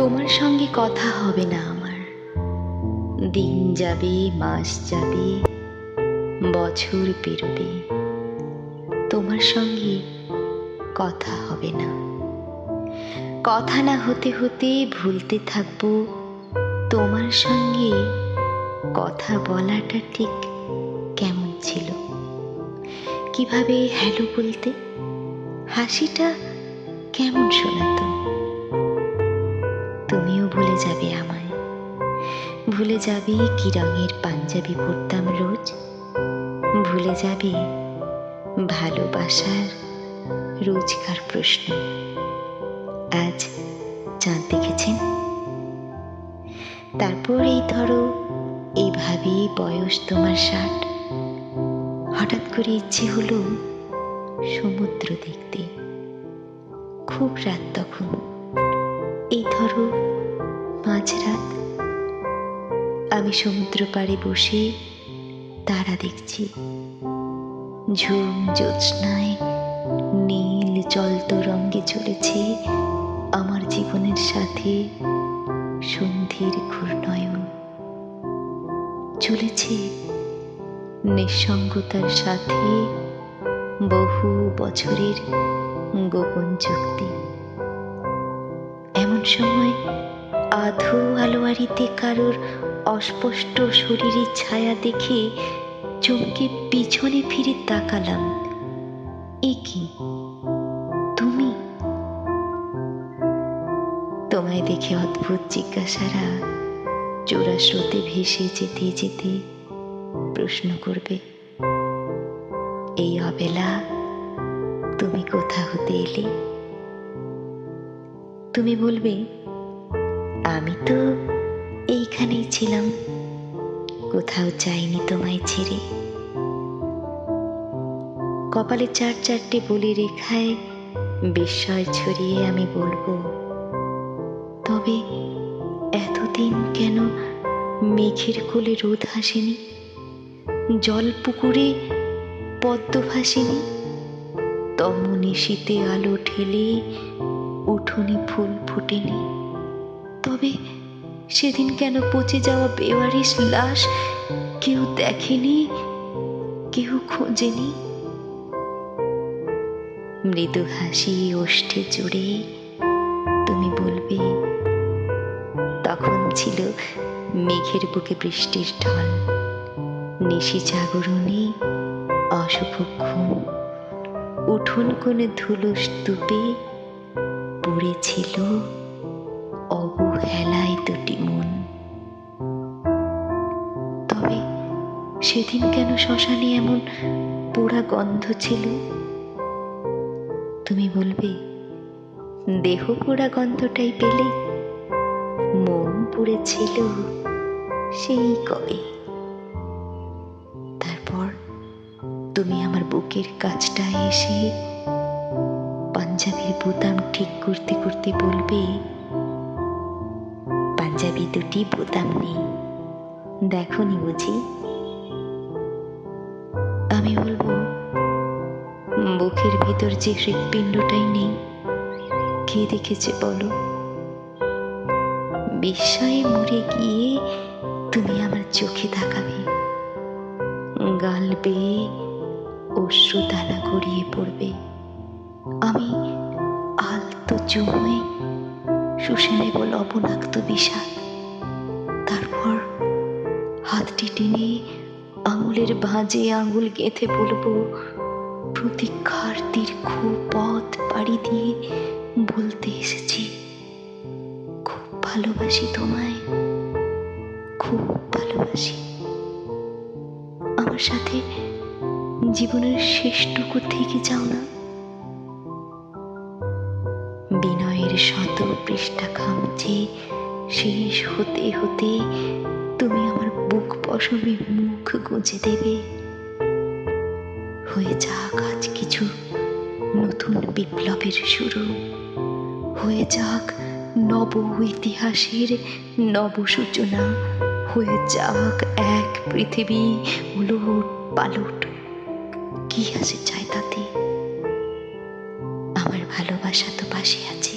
তোমার সঙ্গে কথা হবে না আমার। দিন যাবে, মাস যাবে, বছর পেরোবে। তোমার সঙ্গে কথা হবে না। কথা না হতে হতে ভুলতে থাকব। তোমার সঙ্গে কথা বলাটা ঠিক কেমন ছিল? কীভাবে হ্যালো বলতে? হাসিটা কেমন শোনাতো? তুমিও ভুলে যাবে আমায়। ভুলে যাবে কি রঙের পাঞ্জাবি পরতাম রোজ। ভুলে যাবে ভালোবাসার রোজকার প্রশ্ন। আজ চাঁদ দেখেছেন? তারপর এই ধরো, এইভাবে বয়স তোমার ষাট। হঠাৎ করে ইচ্ছে হলো সমুদ্র দেখতে। খুব রাত তখন। এই ধরো মাঝরাত। আমি সমুদ্র পাড়ে বসে তারা দেখছি। ঝুম জ্যোৎস্নায় নীল জলতো রঙ্গে চলেছে আমার জীবনের সাথে সন্ধির ঘূর্ণয়ন। চলেছে নিঃসঙ্গতার সাথে বহু বছরের গোপন চুক্তি। এমন সময় আধো আলোয়ারিতে কারোর অস্পষ্ট শরীরের ছায়া দেখে চমকে পিছনে ফিরে তাকালাম। এ কি? তুমি? তোমায় দেখে অদ্ভুত জিজ্ঞাসারা চোরা স্রোতে ভেসে যেতে যেতে প্রশ্ন করবে, এই অবেলা তুমি কোথা হতে এলে? তুমি বলবে আমি তো এইখানেই ছিলাম। কোথাও যাইনি তোমায় ছেড়ে। কপালে চার চারটে বলি রেখায় বিস্ময় ছড়িয়ে আমি বলব, তবে এতদিন কেন মেঘের কোলে রোদ হাসেনি জল পুকুরে পদ্ম ভাসেনি? তমনি শীতে আলো ঠেলে উঠোনে ফুল ফোটেনি? তবে সেদিন কেন পচে যাওয়া বেওয়ারিশ লাশ কেউ দেখেনি, কেউ খোঁজেনি? মৃদু হাসি ওষ্ঠে জুড়ে তুমি বলবে, তখন ছিল মেঘের বুকে বৃষ্টির ঢল, নিশি জাগরণে অশুভ ঘুম। উঠোন কোণে ধুলো স্তূপে পড়েছিল অবহেলায় সেদিন কেন শ্মশানে এমন পোড়া গন্ধ ছিল? তুমি বলবে, দেহ পোড়া গন্ধটাই পেলে মন পুড়েছিল সেই কবে? তারপর তুমি আমার বুকের কাছটায় এসে পাঞ্জাবির বোতাম ঠিক করতে করতে বলবে, পাঞ্জাবি দুটি বোতাম নেই। দেখো নি বুঝি আমি বলব, বুকের ভিতর যে হৃৎপিণ্ডটাই নেই, কে দেখেছে বলো? বিস্ময়ে মরে গিয়ে তুমি আমার চোখে তাকাবে। গাল বেয়ে অশ্রু দানা গড়িয়ে পড়বে। আমি আলতো চুমোয় শুষে নেব লবণাক্ত বিষাদ। তারপর হাতটি টেনে আঙুলের ভাঁজে আঙুল গেঁথে বলব প্রতীক্ষার দীর্ঘ পথ পাড়ি দিয়ে বলতে এসেছি। খুব ভালোবাসি তোমায়, খুব ভালোবাসি। আমার সাথে জীবনের শেষটুকু থেকে যাও না। বিনয়ের শত পৃষ্ঠা খামছে শেষ হতে হতে তুমি আমার বুক পশমে মুখ গুঁজে দেবে। হয়ে যাক আজ কিছু নতুন বিপ্লবের শুরু। হয়ে যাক নব ইতিহাসের নব সূচনা। হয়ে যাক এক পৃথিবী উলট পালট। কি আছে চাই তাতে? আমার ভালোবাসা তো পাশে আছে।